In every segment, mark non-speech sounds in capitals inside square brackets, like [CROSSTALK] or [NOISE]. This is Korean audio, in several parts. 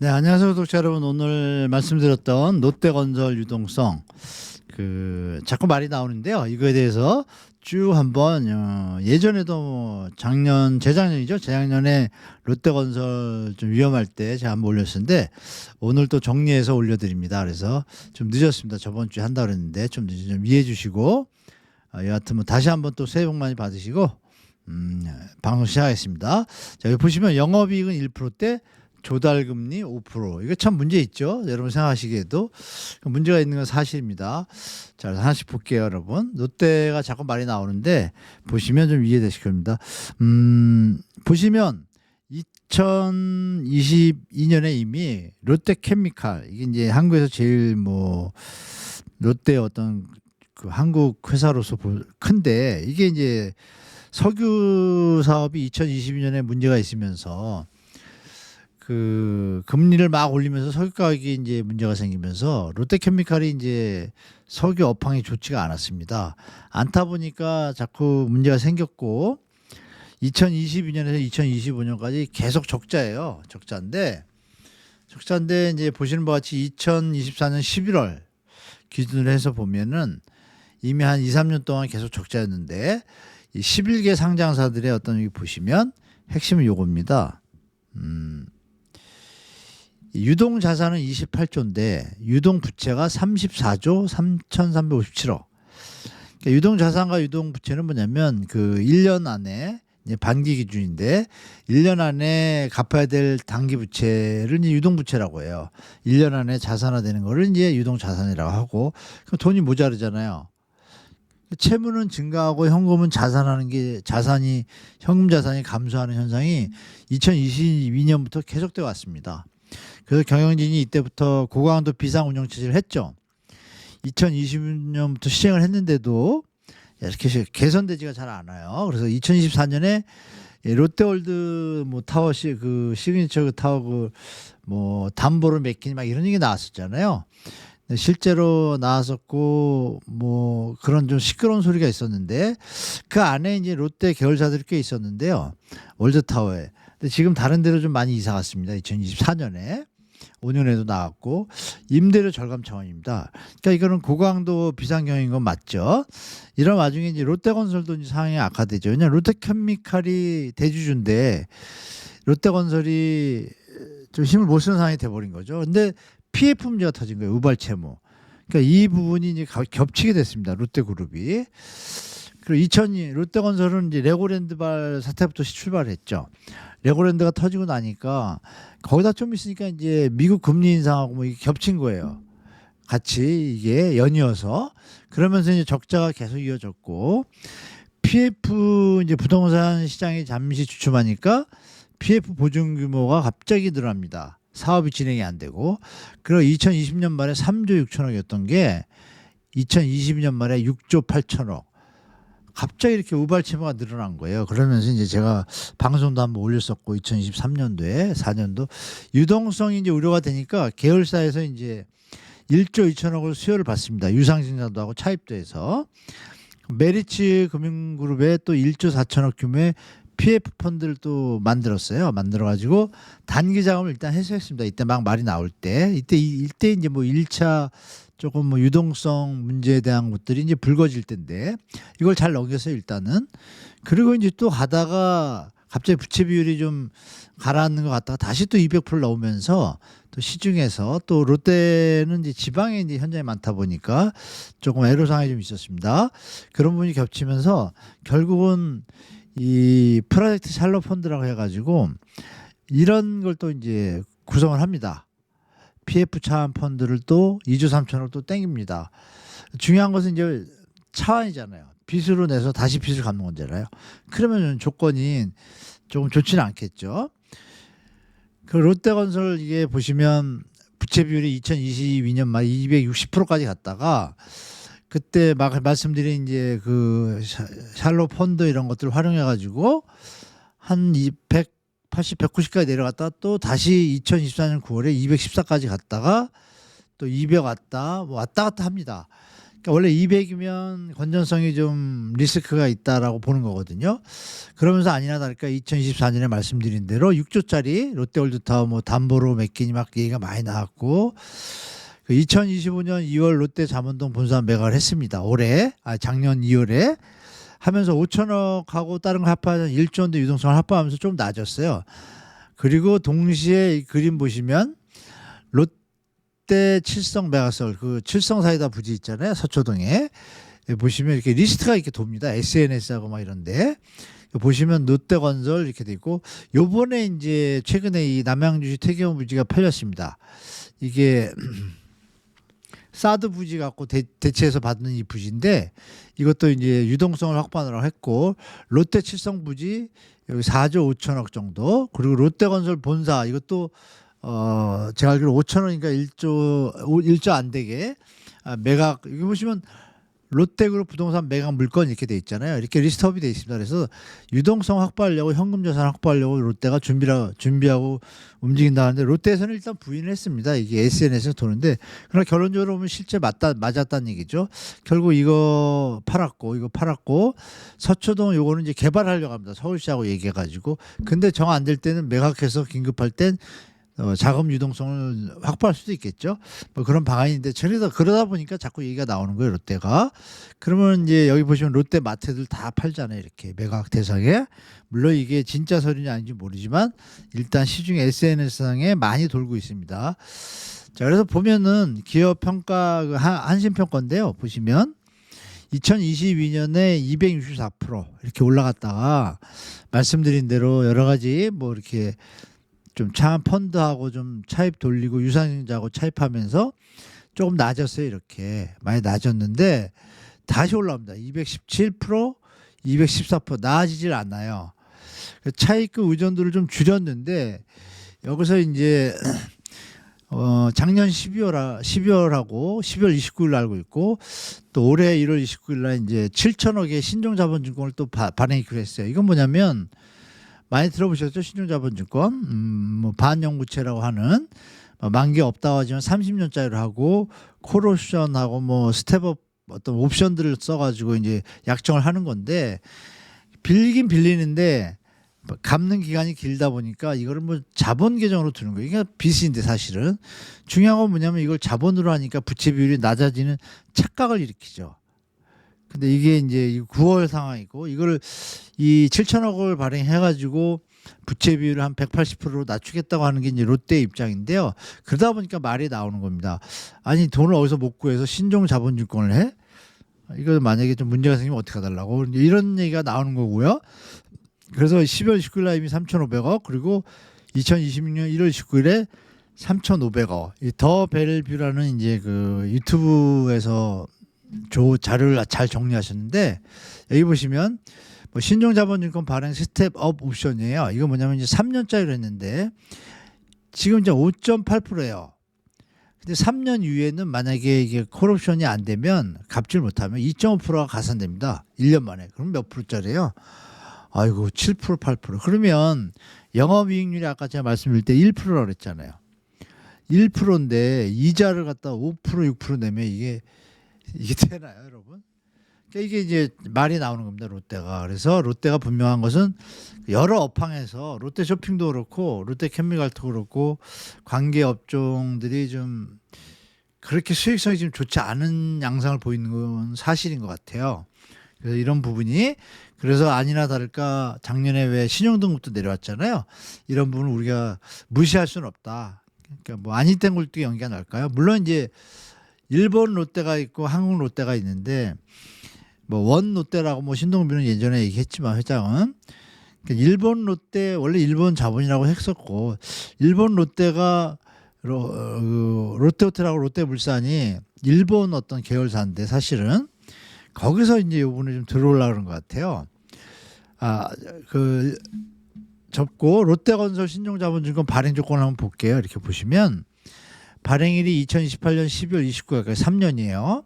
네, 안녕하세요, 구독자 여러분. 오늘 말씀드렸던 롯데건설 유동성 그 자꾸 말이 나오는데요. 이거에 대해서 쭉 한번 어, 예전에도 뭐 작년 재작년이죠. 재작년에 롯데건설 좀 위험할 때 제가 한번 올렸었는데 오늘 또 정리해서 올려드립니다. 그래서 좀 늦었습니다. 저번 주에 한다 그랬는데 좀, 늦- 좀 이해해 주시고 어, 여하튼 뭐 다시 한번 또 새해 복 많이 받으시고 음, 방송 시작하겠습니다. 자, 여기 보시면 영업이익은 1%대 조달금리 5% 이거 참 문제 있죠. 여러분 생각하시기에도 문제가 있는 건 사실입니다. 자, 하나씩 볼게요, 여러분. 롯데가 자꾸 말이 나오는데 보시면 좀 이해되실 겁니다. 음, 보시면 2022년에 이미 롯데케미칼 이게 이제 한국에서 제일 뭐 롯데 어떤 그 한국 회사로서 볼- 큰데 이게 이제 석유 사업이 2022년에 문제가 있으면서 그 금리를 막 올리면서 석유 가격이 이제 문제가 생기면서 롯데케미칼이 이제 석유 업황이 좋지가 않았습니다. 않다 보니까 자꾸 문제가 생겼고 2022년에서 2025년까지 계속 적자예요. 적자인데 적자인데 이제 보시는 바와 같이 2024년 11월 기준으로 해서 보면은 이미 한 2, 3년 동안 계속 적자였는데 이 11개 상장사들의 어떤 여기 보시면 핵심은 요겁니다. 음. 이 유동 자산은 28조인데 유동 부채가 34조 3,357억. 그러니까 유동 자산과 유동 부채는 뭐냐면 그 1년 안에 이제 반기 기준인데 1년 안에 갚아야 될 단기 부채를 이제 유동 부채라고 해요. 1년 안에 자산화되는 거를 이제 유동 자산이라고 하고 그럼 돈이 모자르잖아요. 채무는 증가하고 현금은 자산하는 게 자산이 현금 자산이 감소하는 현상이 2022년부터 계속돼 왔습니다. 그래서 경영진이 이때부터 고강도 비상 운영 체제를 했죠. 2020년부터 시행을 했는데도 이렇게 개선되지가 잘 않아요. 그래서 2024년에 롯데월드 뭐 타워 시 그 시그니처 그 타워 그 뭐 담보를 맡기니 막 이런 얘기 나왔었잖아요. 실제로 나왔었고 뭐 그런 좀 시끄러운 소리가 있었는데 그 안에 이제 롯데 계열사들이 꽤 있었는데요. 월드 타워에. 근데 지금 다른 데로 좀 많이 이사 갔습니다. 2024년에. 5년에도 나왔고 임대료 절감 차원입니다. 그러니까 이거는 고강도 비상경인 건 맞죠. 이런 와중에 이제 롯데건설도 이제 상황이 악화되죠. 왜냐 롯데케미칼이 대주주인데 롯데건설이 좀 힘을 못 쓰는 상황이 돼버린 거죠. 근데 PF 문제가 터진 거예요. 우발 채무. 그러니까 이 부분이 이제 가- 겹치게 됐습니다. 롯데그룹이. 그리고 2002 롯데건설은 이제 레고랜드발 사태부터 시- 출발했죠. 레고랜드가 터지고 나니까 거기다 좀 있으니까 이제 미국 금리 인상하고 뭐 겹친 거예요. 같이 이게 연이어서 그러면서 이제 적자가 계속 이어졌고 PF 이제 부동산 시장이 잠시 주춤하니까 PF 보증 규모가 갑자기 늘어납니다. 사업이 진행이 안 되고 그리고 2020년 말에 3조 6천억이었던 게 2022년 말에 6조 8천억 갑자기 이렇게 우발 채무가 늘어난 거예요. 그러면서 이제 제가 방송도 한번 올렸었고 2023년도에 4년도 유동성이 이제 우려가 되니까 계열사에서 이제 1조 2천억을 수요를 받습니다. 유상증자도 하고 차입도 해서 메리츠 금융그룹에 또 1조 4천억 규모의 PF 펀드를 또 만들었어요. 만들어 가지고 단기 자금을 일단 해소했습니다. 이때 막 말이 나올 때 이때 이- 이때 이제 뭐 1차 조금 뭐 유동성 문제에 대한 것들이 이제 불거질 텐데 이걸 잘 넘겼어요 일단은 그리고 이제 또 가다가 갑자기 부채 비율이 좀 가라앉는 것 같다가 다시 또 200% 나오면서 또 시중에서 또 롯데는 이제 지방에 이제 현장이 많다 보니까 조금 애로사항이 좀 있었습니다. 그런 부분이 겹치면서 결국은 이 프로젝트 샬로 펀드라고 해가지고 이런 걸 또 이제 구성을 합니다. PF 차환 펀드를 또 2조 3천을 또 땡깁니다. 중요한 것은 이제 차환이잖아요. 빚으로 내서 다시 빚을 갚는 거잖아요. 그러면 조건이 조금 좋지는 않겠죠. 그 롯데건설 이게 보시면 부채 비율이 2022년 말 260%까지 갔다가 그때 막 말씀드린 이제 그 샤- 샬로 펀드 이런 것들 을 활용해 가지고 한 200, 80, 190까지 내려갔다 또 다시 2024년 9월에 214까지 갔다가 또 200 왔다 뭐 왔다 갔다 합니다. 그러니까 원래 200이면 건전성이 좀 리스크가 있다라고 보는 거거든요. 그러면서 아니나 다를까 2024년에 말씀드린 대로 6조짜리 롯데월드타워 뭐 담보로 맡기니 막 얘기가 많이 나왔고 그 2025년 2월 롯데 잠원동 본사 매각을 했습니다. 올해 아 작년 2월에 하면서 5천억하고 다른 거 합하면 1조 원대 유동성을 합하면서 좀 낮았어요. 그리고 동시에 이 그림 보시면 롯데 칠성 메가솔 그 칠성 사이다 부지 있잖아요 서초동에. 예, 보시면 이렇게 리스트가 이렇게 돕니다. SNS하고 막 이런데. 보시면 롯데건설 이렇게 돼 있고 요번에 이제 최근에 이 남양주시 태계원 부지가 팔렸습니다. 이게 [CLEARS THROAT] 사드 부지 갖고 대, 대체해서 받는 이 부지인데 이것도 이제 유동성을 확보하느라고 했고 롯데 칠성 부지 여기 4조 5천억 정도 그리고 롯데건설 본사 이것도 어 제가 알기로 5천 원인가 1조 1조 안 되게 아, 매각. 여기 보시면 롯데그룹 부동산 매각 물건 이렇게 돼 있잖아요. 이렇게 리스트업이 돼 있습니다. 그래서 유동성 확보하려고 현금 자산 확보하려고 롯데가 준비라 준비하고 움직인다는데 롯데에서는 일단 부인을 했습니다. 이게 SNS에서 도는데 그러나 결론적으로 보면 실제 맞다 맞았다는 얘기죠. 결국 이거 팔았고 이거 팔았고 서초동 요거는 이제 개발하려고 합니다. 서울시하고 얘기해 가지고 근데 정 안 될 때는 매각해서 긴급할 땐 어, 자금 유동성을 확보할 수도 있겠죠. 뭐 그런 방안인데 저래다 그러다 보니까 자꾸 얘기가 나오는 거예요. 롯데가. 그러면 이제 여기 보시면 롯데 마트들 다 팔잖아요. 이렇게 매각 대상에. 물론 이게 진짜 소리인지 아닌지 모르지만 일단 시중 SNS상에 많이 돌고 있습니다. 자, 그래서 보면은 기업 평가 그 한- 한신 평가인데요. 보시면 2022년에 264% 이렇게 올라갔다가 말씀드린 대로 여러 가지 뭐 이렇게 좀 차한 펀드하고 좀 차입 돌리고 유상증자하고 차입하면서 조금 낮았어요 이렇게. 많이 낮았는데 다시 올라옵니다. 217% 214% 나아지질 않아요. 차입금 의존도를 좀 줄였는데 여기서 이제 [CLEARS THROAT] 어 작년 12월 12월하고 12월 29일 알고 있고 또 올해 1월 29일 날 이제 7천억의 신종 자본 증권을 또 바, 발행하기로 했어요. 이건 뭐냐면 많이 들어보셨죠? 신용자본증권, 음, 뭐 반영부채라고 하는 뭐 만기 없다고 하지만 30년짜리로 하고 콜옵션하고 뭐 스텝업 어떤 옵션들을 써가지고 이제 약정을 하는 건데 빌긴 빌리는데 뭐 갚는 기간이 길다 보니까 이거를 뭐 자본 계정으로 두는 거예요. 이게 빚인데 사실은 중요한 건 뭐냐면 이걸 자본으로 하니까 부채 비율이 낮아지는 착각을 일으키죠. 근데 이게 이제 9월 상황이고 이걸 이 7천억을 발행해가지고 부채 비율을 한 180%로 낮추겠다고 하는 게 이제 롯데 입장인데요. 그러다 보니까 말이 나오는 겁니다. 아니 돈을 어디서 못 구해서 신종 자본증권을 해? 이거 만약에 좀 문제가 생기면 어떻게 해달라고 이제 이런 얘기가 나오는 거고요. 그래서 10월 19일 날 이미 3,500억 그리고 2026년 1월 19일에 3,500억 이더 벨뷰라는 이제 그 유튜브에서 조 자료를 잘 정리하셨는데 여기 보시면 뭐 신종자본증권 발행 스텝업 옵션이에요. 이거 뭐냐면 이제 3년짜리로 했는데 지금 이제 5.8%예요. 근데 3년 이후에는 만약에 이게 콜옵션이 안 되면 갚질 못하면 2.5%가 가산됩니다. 1년 만에. 그럼 몇 프로짜리예요? 아이고 7% 8% 그러면 영업이익률이 아까 제가 말씀드릴 때 1%라고 그랬잖아요. 1%인데 이자를 갖다 5% 6% 내면 이게 이게 되나요, 여러분? 그러니까 이게 이제 말이 나오는 겁니다, 롯데가. 그래서 롯데가 분명한 것은 여러 업황에서 롯데 쇼핑도 그렇고 롯데 케미칼도 그렇고 관계 업종들이 좀 그렇게 수익성이 좀 좋지 않은 양상을 보이는 건 사실인 것 같아요. 그래서 이런 부분이 그래서 아니나 다를까 작년에 왜 신용등급도 내려왔잖아요. 이런 부분을 우리가 무시할 수는 없다. 그러니까 뭐 아니 땐 굴뚝 연기가 날까요? 물론 이제 일본 롯데가 있고 한국 롯데가 있는데 뭐 원 롯데라고 뭐 신동빈은 예전에 얘기했지만 회장은 그러니까 일본 롯데 원래 일본 자본이라고 했었고 일본 롯데가 로, 어, 그 롯데호텔하고 롯데물산이 일본 어떤 계열사인데 사실은 거기서 이제 요번에 좀 들어올라 그런 것 같아요. 아그 접고 롯데건설 신종자본증권 발행 조건을 한번 볼게요. 이렇게 보시면 발행일이 2028년 12월 29일까지 3년이에요.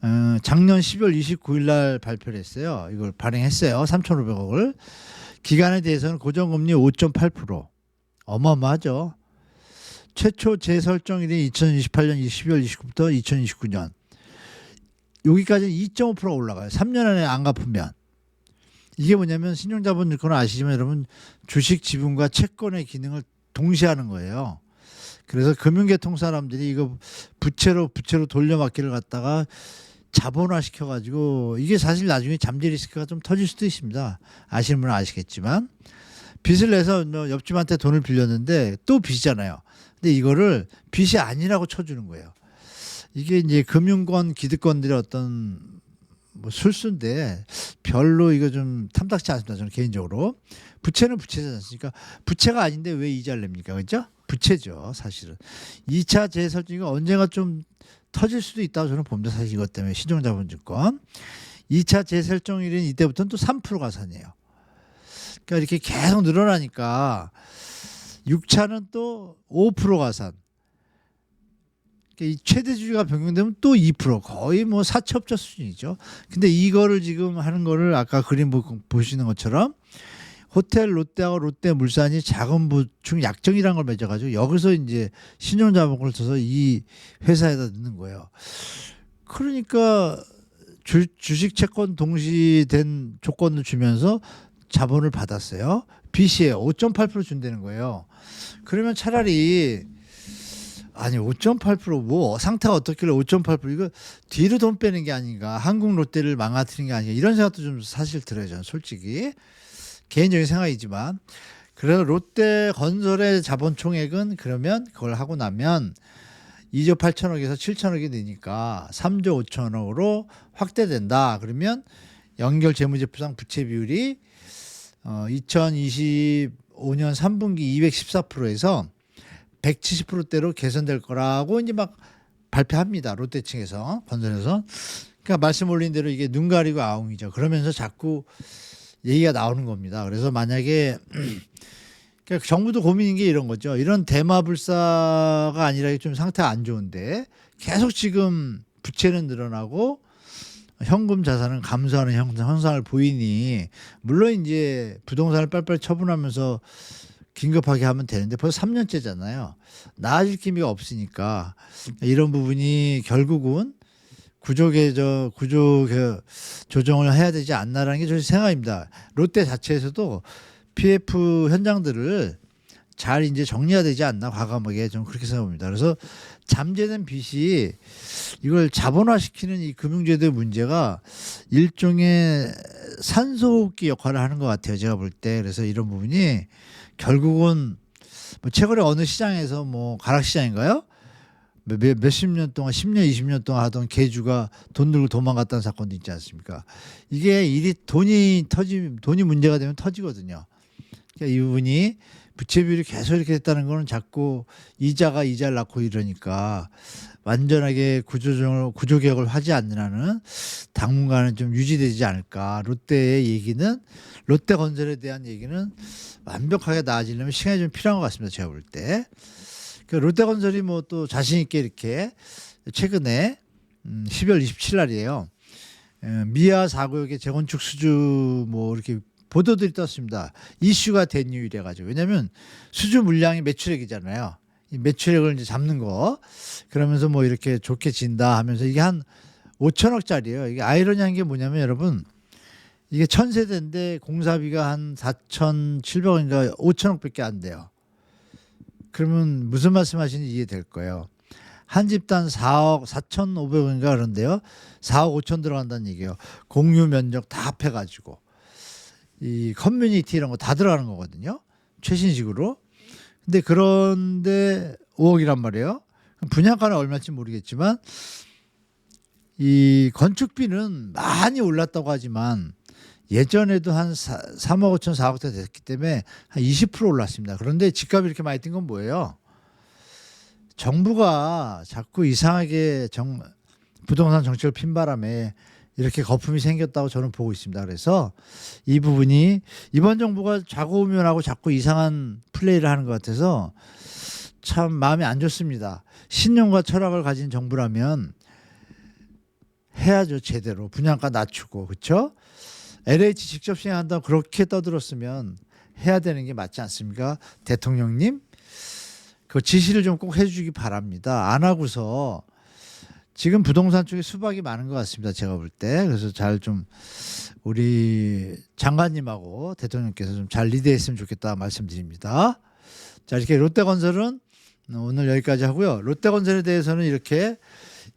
어, 작년 12월 29일 날 발표를 했어요. 이걸 발행했어요. 3,500억을. 기간에 대해서는 고정금리 5.8%. 어마어마하죠. 최초 재설정일이 2028년 12월 29일부터 2029년. 여기까지는 2.5%가 올라가요. 3년 안에 안 갚으면. 이게 뭐냐면 신용자본증권은 아시지만 여러분 주식 지분과 채권의 기능을 동시에 하는 거예요. 그래서 금융계통 사람들이 이거 부채로 부채로 돌려막기를 갖다가 자본화 시켜가지고 이게 사실 나중에 잠재 리스크가 좀 터질 수도 있습니다. 아시는 분은 아시겠지만 빚을 내서 뭐 옆집한테 돈을 빌렸는데 또 빚이잖아요. 근데 이거를 빚이 아니라고 쳐주는 거예요. 이게 이제 금융권 기득권들의 어떤 뭐 술수인데 별로 이거 좀 탐탁치 않습니다. 저는 개인적으로 부채는 부채지 않습니까? 부채가 아닌데 왜 이자를 냅니까? 그죠? 부채죠, 사실은. 2차 재설정이 언젠가 좀 터질 수도 있다고 저는 봅니다. 사실 이것 때문에 신용자본증권. 2차 재설정일인 이때부터는 또 3% 가산이에요. 그러니까 이렇게 계속 늘어나니까 6차는 또 5% 가산. 그러니까 이 최대 주주가 변경되면 또 2% 거의 뭐 사채업자 수준이죠. 근데 이거를 지금 하는 거를 아까 그림 보- 보시는 것처럼 호텔 롯데하고 롯데 물산이 자금 보충 약정이라는 걸 맺어가지고 여기서 이제 신용 자본을 써서 이 회사에다 넣는 거예요. 그러니까 주, 주식 채권 동시된 조건을 주면서 자본을 받았어요. 빚이에요. 5.8% 준다는 거예요. 그러면 차라리 아니 5.8%뭐 상태가 어떻길래 5.8% 이거 뒤로 돈 빼는 게 아닌가? 한국 롯데를 망가뜨리는 게 아닌가? 이런 생각도 좀 사실 들어요 저는 솔직히. 개인적인 생각이지만. 그래서 롯데 건설의 자본 총액은 그러면 그걸 하고 나면 2조 8천억에서 7천억이 되니까 3조 5천억으로 확대된다. 그러면 연결 재무제표상 부채 비율이 어 2025년 3분기 214%에서 170%대로 개선될 거라고 이제 막 발표합니다. 롯데 층에서 건설에서. 그러니까 말씀 올린 대로 이게 눈 가리고 아웅이죠. 그러면서 자꾸 얘기가 나오는 겁니다. 그래서 만약에 [CLEARS THROAT] 그러니까 정부도 고민인 게 이런 거죠. 이런 대마불사가 아니라 좀 상태가 안 좋은데 계속 지금 부채는 늘어나고 현금 자산은 감소하는 형- 현상을 보이니 물론 이제 부동산을 빨리빨리 처분하면서 긴급하게 하면 되는데 벌써 3년째잖아요. 나아질 기미가 없으니까 이런 부분이 결국은 구조 개저 구조 개- 조정을 해야 되지 않나라는 게제 생각입니다. 롯데 자체에서도 PF 현장들을 잘 이제 정리해야 되지 않나 과감하게 좀 그렇게 생각합니다. 그래서 잠재된 빚이 이걸 자본화시키는 이 금융제도의 문제가 일종의 산소호흡기 역할을 하는 것 같아요. 제가 볼 때 그래서 이런 부분이 결국은 뭐 최근에 어느 시장에서 뭐 가락시장인가요? 몇, 몇- 몇십 년 동안 10년 20년 동안 하던 개주가 돈 들고 도망갔다는 사건도 있지 않습니까? 이게 일이 돈이 터지 돈이 문제가 되면 터지거든요. 그러니까 이 부분이 부채 비율이 계속 이렇게 됐다는 거는 자꾸 이자가 이자를 낳고 이러니까 완전하게 구조조정을 구조 개혁을 하지 않는 한은 당분간은 좀 유지되지 않을까. 롯데의 얘기는 롯데 건설에 대한 얘기는 완벽하게 나아지려면 시간이 좀 필요한 것 같습니다. 제가 볼 때. 그 롯데 건설이 뭐 또 자신 있게 이렇게 최근에 음, 12월 27일 날이에요. 에, 미아 4구역의 재건축 수주 뭐 이렇게 보도들이 떴습니다. 이슈가 된 이유래 가지고 왜냐하면 수주 물량이 매출액이잖아요. 이 매출액을 이제 잡는 거 그러면서 뭐 이렇게 좋게 진다 하면서 이게 한 5천억짜리예요. 이게 아이러니한 게 뭐냐면 여러분 이게 천 세대인데 공사비가 한 4,700원인가 5천억밖에 안 돼요. 그러면 무슨 말씀하시는지 이해될 거예요. 한 집단 4억 4,500원인가 그런데요. 4억 5천 들어간다는 얘기예요. 공유 면적 다 합해가지고 이 커뮤니티 이런 거 다 들어가는 거거든요. 최신식으로. 근데 그런데 5억이란 말이에요. 분양가는 얼마인지 모르겠지만 이 건축비는 많이 올랐다고 하지만 예전에도 한 4, 3억 5천 4억 대 됐기 때문에 한 20% 올랐습니다. 그런데 집값이 이렇게 많이 뛴 건 뭐예요? 정부가 자꾸 이상하게 정, 부동산 정책을 핀 바람에 이렇게 거품이 생겼다고 저는 보고 있습니다. 그래서 이 부분이 이번 정부가 좌고우면 하고 자꾸 이상한 플레이를 하는 것 같아서 참 마음이 안 좋습니다. 신념과 철학을 가진 정부라면 해야죠 제대로 분양가 낮추고 그렇죠? LH 직접 시행한다고 그렇게 떠들었으면 해야 되는 게 맞지 않습니까? 대통령님 그 지시를 좀 꼭 해주기 바랍니다. 안 하고서 지금 부동산 쪽에 수박이 많은 것 같습니다. 제가 볼 때. 그래서 잘 좀 우리 장관님하고 대통령께서 좀 잘 리드했으면 좋겠다 말씀드립니다. 자, 이렇게 롯데건설은 오늘 여기까지 하고요. 롯데건설에 대해서는 이렇게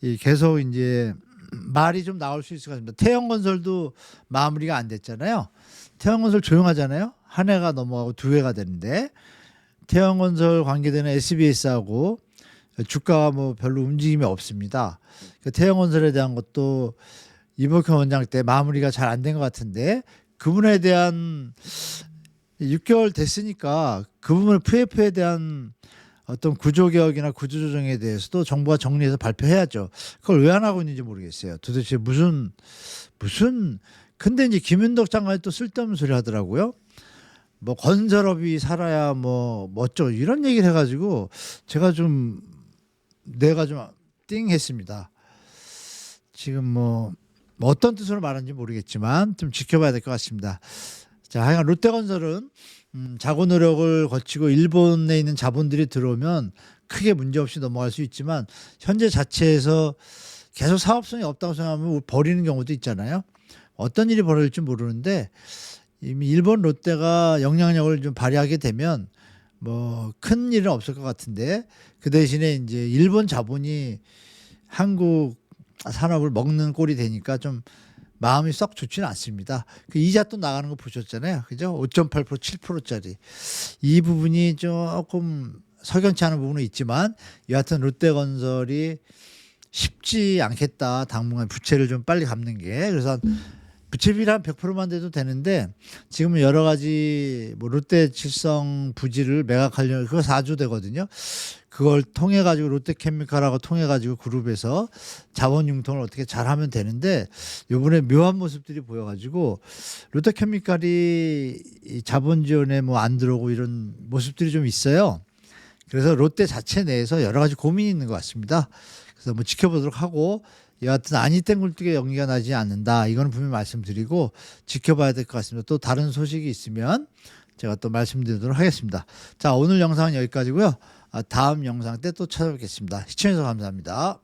이 계속 이제 말이 좀 나올 수 있을 것 같습니다. 태영건설도 마무리가 안 됐잖아요. 태영건설 조용하잖아요. 한 해가 넘어가고 두 해가 되는데 태영건설 관계되는 SBS하고 주가가 뭐 별로 움직임이 없습니다. 그 태영건설에 대한 것도 이복현 원장 때 마무리가 잘 안 된 것 같은데 그분에 대한 6개월 됐으니까 그 부분을 PF에 대한 어떤 구조개혁이나 구조조정에 대해서도 정부가 정리해서 발표해야죠. 그걸 왜 안 하고 있는지 모르겠어요. 도대체 무슨 무슨 근데 이제 김윤덕 장관이 또 쓸데없는 소리 하더라고요. 뭐 건설업이 살아야 뭐 멋져 이런 얘기를 해가지고 제가 좀 내가 좀 띵했습니다. 지금 뭐, 뭐 어떤 뜻으로 말하는지 모르겠지만 좀 지켜봐야 될 것 같습니다. 자, 하여간 롯데건설은 음, 자고 노력을 거치고 일본에 있는 자본들이 들어오면 크게 문제 없이 넘어갈 수 있지만 현재 자체에서 계속 사업성이 없다고 생각하면 버리는 경우도 있잖아요. 어떤 일이 벌어질지 모르는데 이미 일본 롯데가 영향력을 좀 발휘하게 되면 뭐 큰 일은 없을 것 같은데 그 대신에 이제 일본 자본이 한국 산업을 먹는 꼴이 되니까 좀 마음이 썩 좋지는 않습니다. 그 이자 또 나가는 거 보셨잖아요. 그죠? 5.8% 7%짜리. 이 부분이 조금 석연치 않은 부분은 있지만 여하튼 롯데건설이 쉽지 않겠다. 당분간 부채를 좀 빨리 갚는 게. 그래서 한 부채비를 한 100%만 돼도 되는데 지금은 여러 가지 뭐 롯데 칠성 부지를 매각하려면 그거 4조 되거든요. 그걸 통해 가지고 롯데케미칼하고 통해 가지고 그룹에서 자원 융통을 어떻게 잘하면 되는데 요번에 묘한 모습들이 보여 가지고 롯데케미칼이 이 자본 지원에 뭐 안 들어오고 이런 모습들이 좀 있어요. 그래서 롯데 자체 내에서 여러 가지 고민이 있는 것 같습니다. 그래서 뭐 지켜보도록 하고 여하튼 아니땡 굴뚝에 연기가 나지 않는다. 이거는 분명히 말씀드리고 지켜봐야 될 것 같습니다. 또 다른 소식이 있으면 제가 또 말씀드리도록 하겠습니다. 자 오늘 영상은 여기까지고요. 아, 다음 영상 때 또 찾아뵙겠습니다. 시청해주셔서 감사합니다.